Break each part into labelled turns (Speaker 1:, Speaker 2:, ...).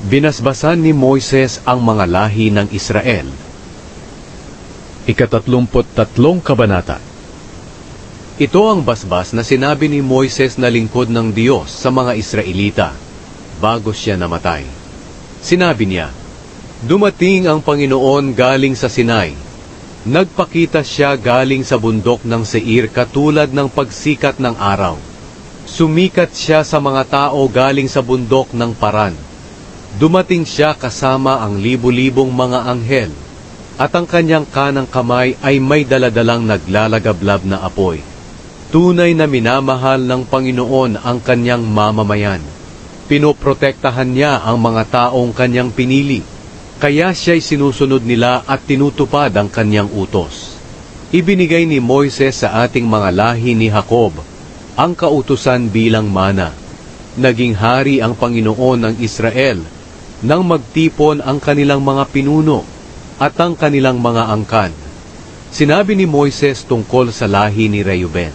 Speaker 1: Binasbasan ni Moises ang mga lahi ng Israel. Ikatatlumput tatlong kabanata Ito ang basbas na sinabi ni Moises na lingkod ng Diyos sa mga Israelita bago siya namatay. Sinabi niya, Dumating ang Panginoon galing sa Sinai. Nagpakita siya galing sa bundok ng Seir katulad ng pagsikat ng araw. Sumikat siya sa mga tao galing sa bundok ng Paran. Dumating siya kasama ang libu-libong mga anghel, at ang kanyang kanang kamay ay may daladalang naglalagablab na apoy. Tunay na minamahal ng Panginoon ang kanyang mamamayan. Pinoprotektahan niya ang mga taong kanyang pinili, kaya siya'y sinusunod nila at tinutupad ang kanyang utos. Ibinigay ni Moises sa ating mga lahi ni Jacob ang kautusan bilang mana. Naging hari ang Panginoon ng Israel nang magtipon ang kanilang mga pinuno at ang kanilang mga angkan. Sinabi ni Moises tungkol sa lahi ni Reuben,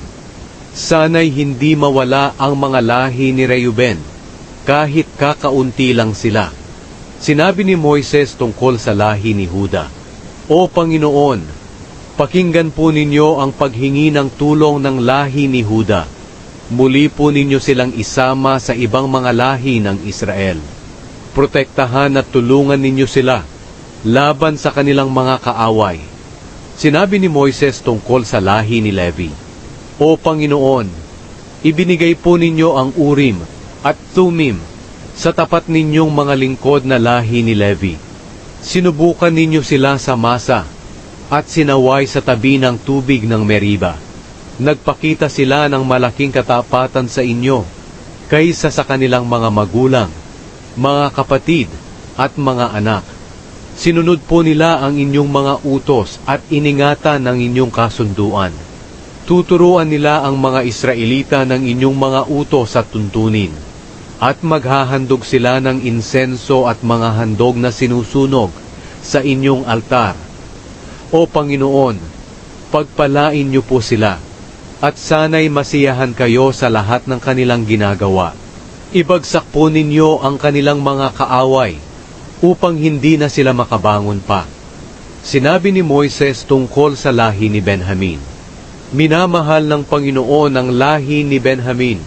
Speaker 1: Sana'y hindi mawala ang mga lahi ni Reuben, kahit kakaunti lang sila. Sinabi ni Moises tungkol sa lahi ni Huda, O Panginoon, pakinggan po ninyo ang paghingi ng tulong ng lahi ni Huda. Muli po ninyo silang isama sa ibang mga lahi ng Israel. Protektahan at tulungan ninyo sila laban sa kanilang mga kaaway. Sinabi ni Moises tungkol sa lahi ni Levi, O Panginoon, ibinigay po ninyo ang Urim at Tumim sa tapat ninyong mga lingkod na lahi ni Levi. Sinubukan ninyo sila sa masa at sinaway sa tabi ng tubig ng Meriba. Nagpakita sila ng malaking katapatan sa inyo kaysa sa kanilang mga magulang, mga kapatid at mga anak. Sinunod po nila ang inyong mga utos at iningatan ng inyong kasunduan. Tuturuan nila ang mga Israelita ng inyong mga utos at tuntunin. At maghahandog sila ng insenso at mga handog na sinusunog sa inyong altar. O Panginoon, pagpalain niyo po sila, at sana'y masiyahan kayo sa lahat ng kanilang ginagawa. Ibagsak po ninyo ang kanilang mga kaaway, upang hindi na sila makabangon pa. Sinabi ni Moises tungkol sa lahi ni Benjamin, Minamahal ng Panginoon ang lahi ni Benjamin,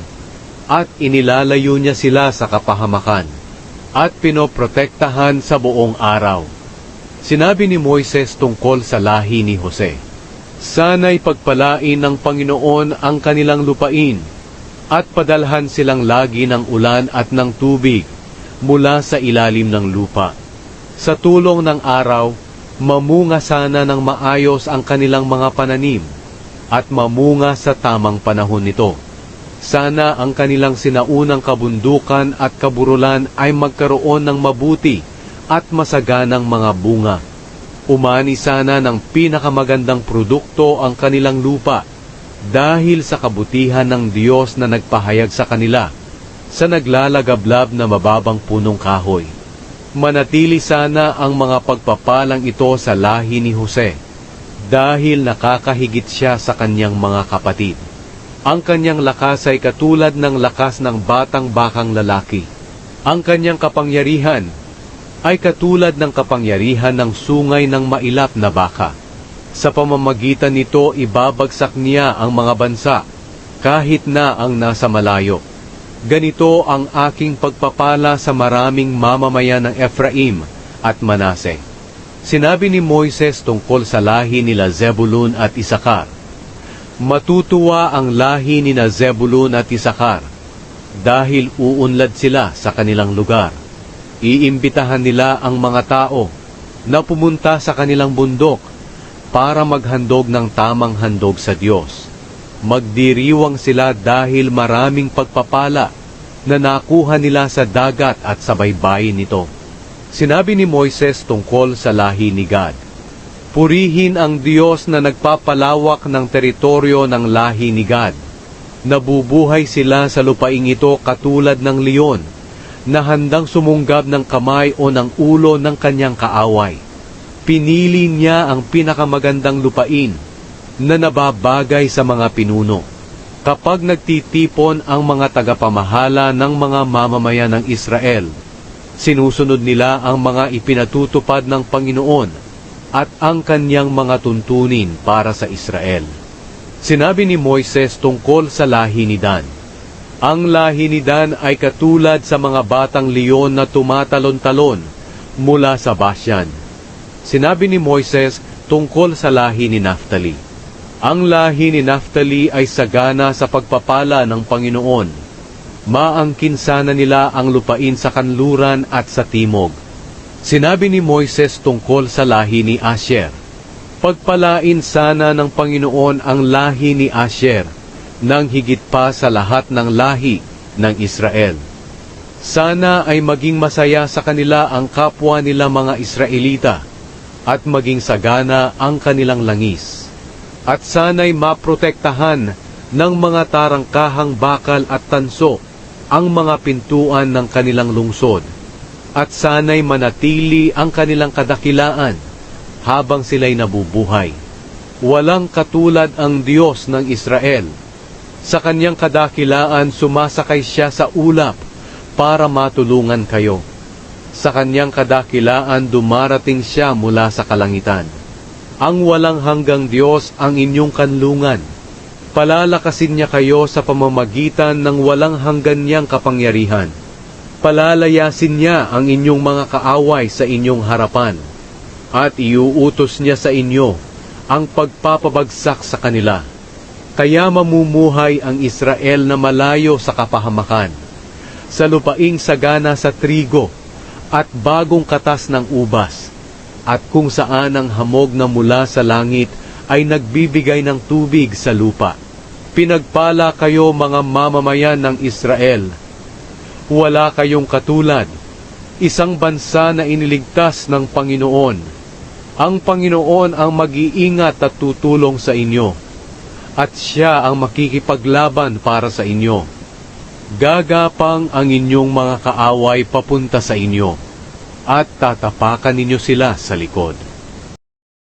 Speaker 1: at inilalayo niya sila sa kapahamakan, at pinoprotektahan sa buong araw. Sinabi ni Moises tungkol sa lahi ni Jose, Sana'y pagpalain ng Panginoon ang kanilang lupain, at padalhan silang lagi ng ulan at ng tubig mula sa ilalim ng lupa. Sa tulong ng araw, mamunga sana ng maayos ang kanilang mga pananim, at mamunga sa tamang panahon nito. Sana ang kanilang sinaunang kabundukan at kaburulan ay magkaroon ng mabuti at masaganang mga bunga. Umani sana ng pinakamagandang produkto ang kanilang lupa dahil sa kabutihan ng Diyos na nagpahayag sa kanila sa naglalagablab na mababang punong kahoy. Manatili sana ang mga pagpapalang ito sa lahi ni Jose dahil nakakahigit siya sa kanyang mga kapatid. Ang kanyang lakas ay katulad ng lakas ng batang bakang lalaki. Ang kanyang kapangyarihan ay katulad ng kapangyarihan ng sungay ng mailap na baka. Sa pamamagitan nito ibabagsak niya ang mga bansa kahit na ang nasa malayo. Ganito ang aking pagpapala sa maraming mamamayan ng Ephraim at Manase. Sinabi ni Moises tungkol sa lahi nila Zebulun at Isakar, Matutuwa ang lahi ni na Zebulun at Isakar dahil uunlad sila sa kanilang lugar. Iimbitahan nila ang mga tao na pumunta sa kanilang bundok para maghandog ng tamang handog sa Diyos. Magdiriwang sila dahil maraming pagpapala na nakuha nila sa dagat at sa baybayin nito. Sinabi ni Moises tungkol sa lahi ni Gad, Purihin ang Diyos na nagpapalawak ng teritoryo ng lahi ni Gad. Nabubuhay sila sa lupaing ito katulad ng leon, na handang sumunggab ng kamay o ng ulo ng kanyang kaaway. Pinili niya ang pinakamagandang lupain na nababagay sa mga pinuno. Kapag nagtitipon ang mga tagapamahala ng mga mamamayan ng Israel, Sinusunod nila ang mga ipinatutupad ng Panginoon at ang kanyang mga tuntunin para sa Israel. Sinabi ni Moises tungkol sa lahi ni Dan. Ang lahi ni Dan ay katulad sa mga batang leon na tumatalon-talon mula sa Bashan. Sinabi ni Moises tungkol sa lahi ni Naphtali. Ang lahi ni Naphtali ay sagana sa pagpapala ng Panginoon. Maangkin sana nila ang lupain sa kanluran at sa timog. Sinabi ni Moises tungkol sa lahi ni Asher. Pagpalain sana ng Panginoon ang lahi ni Asher nang higit pa sa lahat ng lahi ng Israel. Sana ay maging masaya sa kanila ang kapwa nila mga Israelita at maging sagana ang kanilang langis. At sana'y maprotektahan ng mga tarangkahang bakal at tanso ang mga pintuan ng kanilang lungsod. At sana'y manatili ang kanilang kadakilaan habang sila'y nabubuhay. Walang katulad ang Diyos ng Israel. Sa kanyang kadakilaan sumasakay siya sa ulap para matulungan kayo. Sa kanyang kadakilaan dumarating siya mula sa kalangitan. Ang walang hanggang Diyos ang inyong kanlungan. Palalakasin niya kayo sa pamamagitan ng walang hanggan niyang kapangyarihan. Palalayasin niya ang inyong mga kaaway sa inyong harapan. At iuutos niya sa inyo ang pagpapabagsak sa kanila. Kaya mamumuhay ang Israel na malayo sa kapahamakan, sa lupaing sagana sa trigo, at bagong katas ng ubas, at kung saan ang hamog na mula sa langit ay nagbibigay ng tubig sa lupa. Pinagpala kayo mga mamamayan ng Israel. Wala kayong katulad, isang bansa na iniligtas ng Panginoon. Ang Panginoon ang mag-iingat at tutulong sa inyo, at siya ang makikipaglaban para sa inyo. Gagapang ang inyong mga kaaway papunta sa inyo, at tatapakan ninyo sila sa likod.